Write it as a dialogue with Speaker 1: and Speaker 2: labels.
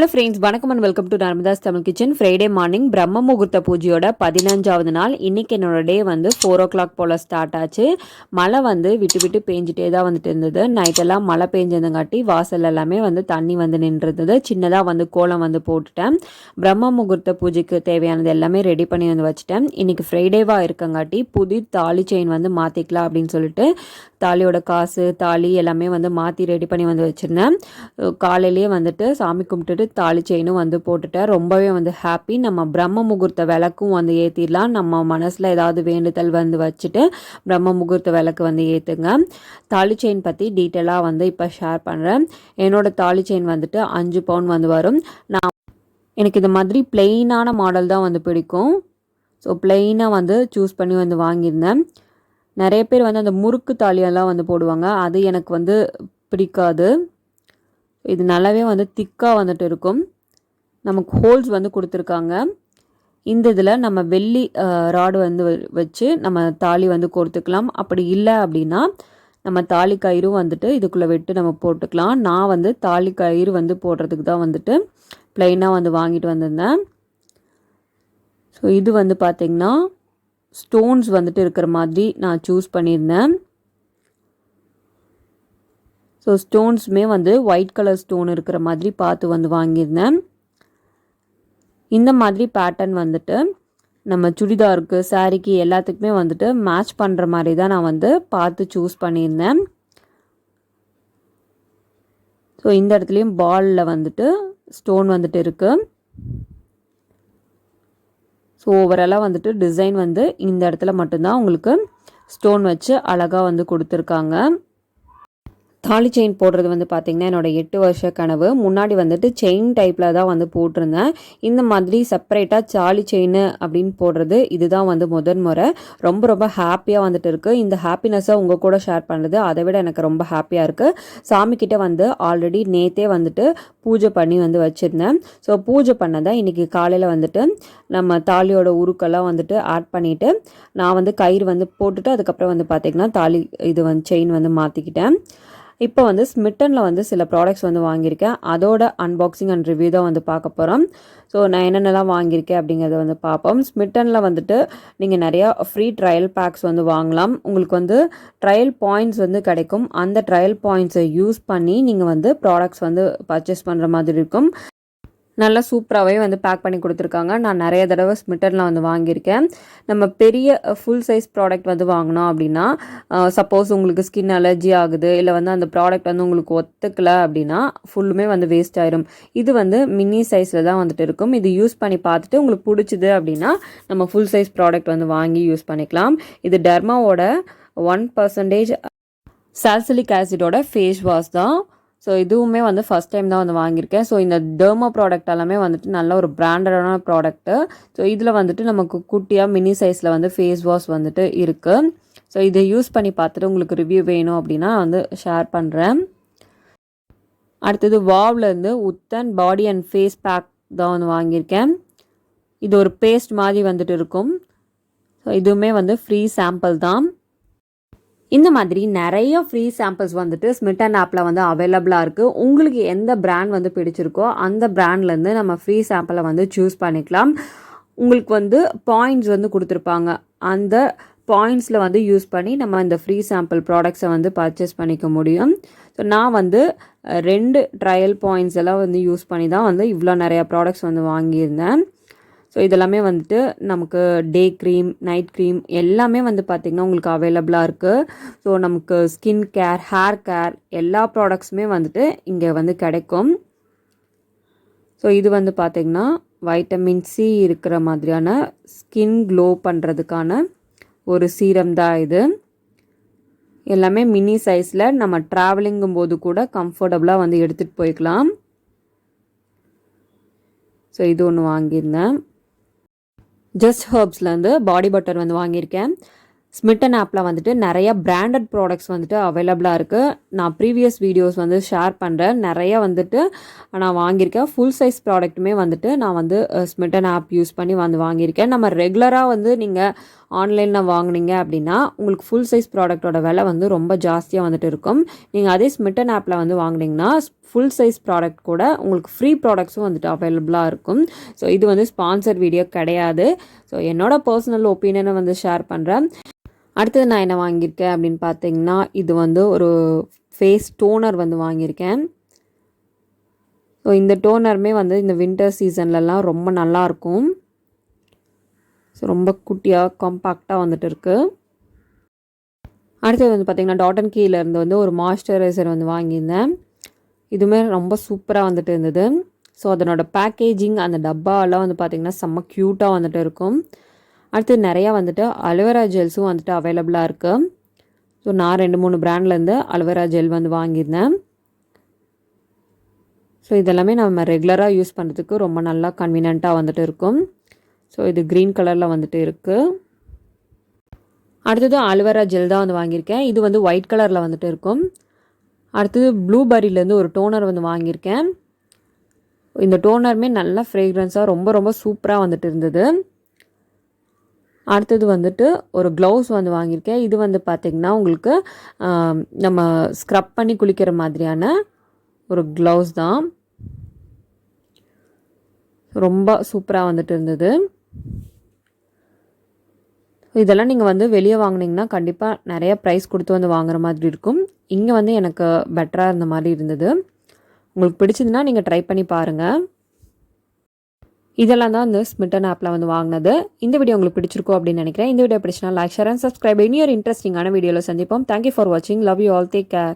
Speaker 1: Hello friends வணக்கம் and welcome to Narmada's Tamil kitchen Friday morning பிரம்ம முகூர்த்த பூஜையோட பதினஞ்சாவது நாள். இன்னைக்கு என்னோட டே வந்து ஃபோர் ஓ கிளாக் போல் ஸ்டார்ட் ஆச்சு. மழை வந்து விட்டு விட்டு பேஞ்சிட்டே தான் வந்துட்டு இருந்தது. நைட்டெல்லாம் மழை பேஞ்சதுங்காட்டி வாசல் எல்லாமே வந்து தண்ணி வந்து நின்றுருந்தது. சின்னதாக வந்து கோலம் வந்து போட்டுட்டேன். பிரம்ம முகூர்த்த பூஜைக்கு தேவையானது எல்லாமே ரெடி பண்ணி வந்து வச்சுட்டேன். இன்னைக்கு ஃப்ரைடேவாக இருக்கங்காட்டி புது தாலி செயின் வந்து மாற்றிக்கலாம் அப்படின்னு சொல்லிட்டு தாலியோட காசு தாலி எல்லாமே வந்து மாற்றி ரெடி பண்ணி வந்து வச்சுருந்தேன். காலையிலேயே வந்துட்டு சாமி கும்பிட்டுட்டு தாலி செயினும் வந்து போட்டுட்டேன். ரொம்பவே வந்து ஹாப்பி நம்ம பிரம்ம முகூர்த்த விளக்கும் வந்து ஏற்றிடலாம் நம்ம மனசில் ஏதாவது வேண்டுதல் வந்து வச்சுட்டு பிரம்ம முகூர்த்த விளக்கு வந்து ஏற்றுங்க தாலி செயின் பற்றி டீட்டெயிலாக வந்து இப்போ ஷேர் பண்ணுறேன் என்னோடய தாலி செயின் வந்துட்டு அஞ்சு பவுன் வந்து வரும். நான் எனக்கு இது மாதிரி பிளெயினான மாடல் தான் வந்து பிடிக்கும். ஸோ பிளெயினாக வந்து சூஸ் பண்ணி வந்து வாங்கியிருந்தேன். நிறைய பேர் வந்து அந்த முறுக்கு தாலியெல்லாம் வந்து போடுவாங்க. அது எனக்கு வந்து பிடிக்காது. இது நல்லாவே வந்து திக்காக வந்துட்டு இருக்கும். நமக்கு ஹோல்ஸ் வந்து கொடுத்துருக்காங்க. இந்த இதில் நம்ம வெள்ளி ராடு வந்து வச்சு நம்ம தாலி வந்து கொடுத்துக்கலாம் அப்படி இல்லை அப்படின்னா நம்ம தாலி கயிறும் வந்துட்டு இதுக்குள்ளே விட்டு நம்ம போட்டுக்கலாம். நான் வந்து தாலி கயிறு வந்து போடுறதுக்கு தான் வந்துட்டு ப்ளைனாக வந்து வாங்கிட்டு வந்திருந்தேன். ஸோ இது வந்து பார்த்திங்கன்னா ஸ்டோன்ஸ் வந்துட்டு இருக்கிற மாதிரி நான் சூஸ் பண்ணியிருந்தேன். ஸோ ஸ்டோன்ஸுமே வந்து ஒயிட் கலர் ஸ்டோன் இருக்கிற மாதிரி பார்த்து வந்து வாங்கியிருந்தேன். இந்த மாதிரி பேட்டர்ன் வந்துட்டு நம்ம சுடிதாருக்கு சாரீக்கு எல்லாத்துக்குமே வந்துட்டு மேட்ச் பண்ணுற மாதிரி தான் நான் வந்து பார்த்து சூஸ் பண்ணியிருந்தேன். ஸோ இந்த இடத்துலையும் பாலில் வந்துட்டு ஸ்டோன் வந்துட்டு இருக்குது ஸோ ஓவராலாக வந்துட்டு டிசைன் வந்து இந்த இடத்துல மட்டும்தான் உங்களுக்கு ஸ்டோன் வச்சு அழகாக வந்து கொடுத்துருக்காங்க. தாலி செயின் போடுறது வந்து பார்த்திங்கன்னா என்னோடய எட்டு வருஷ கனவு. முன்னாடி வந்துட்டு செயின் டைப்பில் தான் வந்து போட்டிருந்தேன். இந்த மாதிரி செப்பரேட்டாக சாலி செயின் அப்படின்னு போடுறது இதுதான் வந்து முதன் முறை. ரொம்ப ரொம்ப ஹாப்பியாக வந்துட்டு இருக்குது இந்த ஹாப்பினஸ்ஸை உங்கள் கூட ஷேர் பண்ணுறது அதை விட எனக்கு ரொம்ப ஹாப்பியாக இருக்குது சாமிக்கிட்ட வந்து ஆல்ரெடி நேத்தே வந்துட்டு பூஜை பண்ணி வந்து வச்சுருந்தேன். ஸோ பூஜை பண்ணதை இன்றைக்கி காலையில் வந்துட்டு நம்ம தாலியோட உருக்கெல்லாம் வந்துட்டு ஆட் பண்ணிவிட்டு நான் வந்து கயிறு வந்து போட்டுட்டு அதுக்கப்புறம் வந்து பார்த்திங்கன்னா தாலி இது வந்து செயின் வந்து மாற்றிக்கிட்டேன் இப்போ வந்து ஸ்மிட்டனில் வந்து சில ப்ராடக்ட்ஸ் வந்து வாங்கியிருக்கேன். அதோட அன்பாக்சிங் அண்ட் ரிவ்யூ தான் வந்து பார்க்க போகிறோம் ஸோ நான் என்னென்னலாம் வாங்கியிருக்கேன் அப்படிங்கிறத வந்து பார்ப்போம். ஸ்மிட்டனில் வந்துட்டு நீங்கள் நிறையா ஃப்ரீ ட்ரையல் பேக்ஸ் வந்து வாங்கலாம். உங்களுக்கு வந்து ட்ரையல் பாயிண்ட்ஸ் வந்து கிடைக்கும். அந்த ட்ரையல் பாயிண்ட்ஸை யூஸ் பண்ணி நீங்கள் வந்து ப்ராடக்ட்ஸ் வந்து பர்ச்சேஸ் பண்ணுற மாதிரி இருக்கும். நல்லா சூப்பராகவே வந்து பேக் பண்ணி கொடுத்துருக்காங்க. நான் நிறைய தடவை ஸ்மிட்டரில் வந்து வாங்கியிருக்கேன். நம்ம பெரிய ஃபுல் சைஸ் ப்ராடக்ட் வந்து வாங்கினோம் அப்படின்னா சப்போஸ் உங்களுக்கு ஸ்கின் அலர்ஜி ஆகுது இல்லை வந்து அந்த ப்ராடக்ட் வந்து உங்களுக்கு ஒத்துக்கலை அப்படின்னா ஃபுல்லுமே வந்து வேஸ்ட் ஆயிரும். இது வந்து மினி சைஸில் தான் வந்துட்டு இருக்கும். இது யூஸ் பண்ணி பார்த்துட்டு உங்களுக்கு பிடிச்சிது அப்படின்னா நம்ம ஃபுல் சைஸ் ப்ராடக்ட் வந்து வாங்கி யூஸ் பண்ணிக்கலாம். இது டெர்மாவோட ஒன் பர்சன்டேஜ் சால்சிலிக் ஆசிடோட ஃபேஸ் வாஷ் தான். ஸோ இதுவுமே வந்து ஃபஸ்ட் டைம் தான் வந்து வாங்கியிருக்கேன். ஸோ இந்த டெர்மா ப்ராடக்ட் எல்லாமே வந்துட்டு நல்ல ஒரு பிராண்டடான ப்ராடக்ட்டு ஸோ இதில் வந்துட்டு நமக்கு குட்டியாக மினி சைஸில் வந்து ஃபேஸ் வாஷ் வந்துட்டு இருக்குது ஸோ இதை யூஸ் பண்ணி பார்த்துட்டு உங்களுக்கு ரிவ்யூ வேணும் அப்படின்னா வந்து ஷேர் பண்ணுறேன் அடுத்தது வாவ்லேருந்து உத்தன் பாடி அண்ட் ஃபேஸ் பேக் தான் வந்து வாங்கியிருக்கேன். இது ஒரு பேஸ்ட் மாதிரி வந்துட்டு இருக்கும். ஸோ இதுவுமே வந்து ஃப்ரீ சாம்பிள் தான். இந்த மாதிரி நிறைய ஃப்ரீ சாம்பிள்ஸ் வந்துட்டு ஸ்மிட்டன் ஆப்பில் வந்து அவைலபிளாக இருக்குது உங்களுக்கு எந்த ப்ராண்ட் வந்து பிடிச்சிருக்கோ அந்த பிராண்ட்லேருந்து நம்ம ஃப்ரீ சாம்பிளை வந்து சூஸ் பண்ணிக்கலாம். உங்களுக்கு வந்து பாயிண்ட்ஸ் வந்து கொடுத்துருப்பாங்க. அந்த பாயிண்ட்ஸில் வந்து யூஸ் பண்ணி நம்ம இந்த ஃப்ரீ சாம்பிள் ப்ராடக்ட்ஸை வந்து பர்ச்சேஸ் பண்ணிக்க முடியும். ஸோ நான் வந்து ரெண்டு ட்ரையல் பாயிண்ட்ஸ் எல்லாம் வந்து யூஸ் பண்ணி தான் வந்து இவ்வளோ நிறையா ப்ராடக்ட்ஸ் வந்து வாங்கியிருந்தேன். ஸோ இதெல்லாமே வந்துட்டு நமக்கு டே க்ரீம் நைட் க்ரீம் எல்லாமே வந்து பார்த்திங்கன்னா உங்களுக்கு அவைலபிளாக இருக்குது ஸோ நமக்கு ஸ்கின் கேர் ஹேர் கேர் எல்லா ப்ராடக்ட்ஸுமே வந்துட்டு இங்கே வந்து கிடைக்கும். ஸோ இது வந்து பார்த்திங்கன்னா வைட்டமின் சி இருக்கிற மாதிரியான ஸ்கின் க்ளோ பண்ணுறதுக்கான ஒரு சீரம் தான் இது. எல்லாமே மினி சைஸில் நம்ம ட்ராவலிங்கும் போது கூட கம்ஃபர்டபுளாக வந்து எடுத்துகிட்டு போய்க்கலாம். ஸோ இது ஒன்று வாங்கியிருந்தேன். ஜஸ்ட் ஹர்ப்ஸ்லேருந்து பாடி பட்டர் வந்து வாங்கியிருக்கேன். ஸ்மிட்டன் ஆப்பில் வந்துட்டு நிறைய பிராண்டட் ப்ராடக்ட்ஸ் வந்துட்டு அவைலபிளாக இருக்குது நான் ப்ரீவியஸ் வீடியோஸ் வந்து ஷேர் பண்ணுறேன் நிறைய வந்துட்டு நான் வாங்கியிருக்கேன். ஃபுல் சைஸ் ப்ராடக்ட்டுமே வந்துட்டு நான் வந்து ஸ்மிட்டன் ஆப் யூஸ் பண்ணி வந்து வாங்கியிருக்கேன். நம்ம ரெகுலராக வந்து நீங்கள் ஆன்லைனில் வாங்குனீங்க அப்படின்னா உங்களுக்கு ஃபுல் சைஸ் ப்ராடக்ட்டோட விலை வந்து ரொம்ப ஜாஸ்தியாக வந்துட்டு இருக்கும். நீங்கள் அதே ஸ்மிட்டன் ஆப்பில் வந்து வாங்கினீங்கன்னா ஃபுல் சைஸ் ப்ராடக்ட் கூட உங்களுக்கு ஃப்ரீ ப்ராடக்ட்ஸும் வந்துட்டு அவைலபிளாக இருக்கும். ஸோ இது வந்து ஸ்பான்சர் வீடியோ கிடையாது. ஸோ என்னோட பர்சனல் ஒப்பீனியனை வந்து ஷேர் பண்ணுறேன் அடுத்தது நான் என்ன வாங்கியிருக்கேன் அப்படின்னு பார்த்தீங்கன்னா இது வந்து ஒரு ஃபேஸ் டோனர் வந்து வாங்கியிருக்கேன். ஸோ இந்த டோனருமே வந்து இந்த வின்டர் சீசன்லலாம் ரொம்ப நல்லாயிருக்கும். ஸோ ரொம்ப குட்டியாக காம்பாக்டாக வந்துட்டு இருக்குது அடுத்தது வந்து பார்த்திங்கன்னா டாட் அண்ட் கீழேருந்து வந்து ஒரு மாய்ஸ்சரைசர் வந்து வாங்கியிருந்தேன். இதுவுமே ரொம்ப சூப்பராக வந்துட்டு இருந்தது. ஸோ அதனோட பேக்கேஜிங் அந்த டப்பாலாம் வந்து பார்த்திங்கன்னா செம்ம க்யூட்டாக வந்துட்டு இருக்கும் அடுத்து நிறையா வந்துட்டு அலோவேரா ஜெல்ஸும் வந்துட்டு அவைலபிளாக இருக்குது ஸோ நான் ரெண்டு மூணு பிராண்ட்லேருந்து அலோவேரா ஜெல் வந்து வாங்கியிருந்தேன். ஸோ இதெல்லாமே நம்ம ரெகுலராக யூஸ் பண்ணுறதுக்கு ரொம்ப நல்லா கன்வீனியண்ட்டாக வந்துட்டு இருக்கும். ஸோ இது க்ரீன் கலரில் வந்துட்டு இருக்குது அடுத்தது அலுவரா ஜெல் தான் வந்து வாங்கியிருக்கேன். இது வந்து ஒயிட் கலரில் வந்துட்டு இருக்கும். அடுத்தது ப்ளூபெரிலேருந்து ஒரு டோனர் வந்து வாங்கியிருக்கேன். இந்த டோனருமே நல்லா ஃப்ரேக்ரன்ஸாக ரொம்ப ரொம்ப சூப்பராக வந்துட்டு இருந்தது. அடுத்தது வந்துட்டு ஒரு க்ளவுஸ் வந்து வாங்கியிருக்கேன். இது வந்து பார்த்திங்கன்னா உங்களுக்கு நம்ம ஸ்க்ரப் பண்ணி குளிக்கிற மாதிரியான ஒரு க்ளவுஸ் தான். ரொம்ப சூப்பராக வந்துட்டு இருந்தது. இதெல்லாம் நீங்கள் வந்து வெளியே வாங்கினீங்கன்னா கண்டிப்பாக நிறைய ப்ரைஸ் கொடுத்து வந்து வாங்குற மாதிரி இருக்கும். இங்கே வந்து எனக்கு பெட்டராக இருந்த மாதிரி இருந்தது. உங்களுக்கு பிடிச்சதுன்னா நீங்கள் ட்ரை பண்ணி பாருங்கள் இதெல்லாம் தான் இந்த ஸ்மிட்டன் ஆப்பில் வந்து வாங்கினது. இந்த வீடியோ உங்களுக்கு பிடிச்சிருக்கோம் அப்படின்னு நினைக்கிறேன். இந்த வீடியோ பிடிச்சினா லைக் ஷேர் அண்ட் சப்ஸ்கிரைப் இனி ஒரு இன்ட்ரெஸ்டிங்கான வீடியோவில் சந்திப்போம். தேங்க்யூ ஃபார் வாட்சிங் love you all take care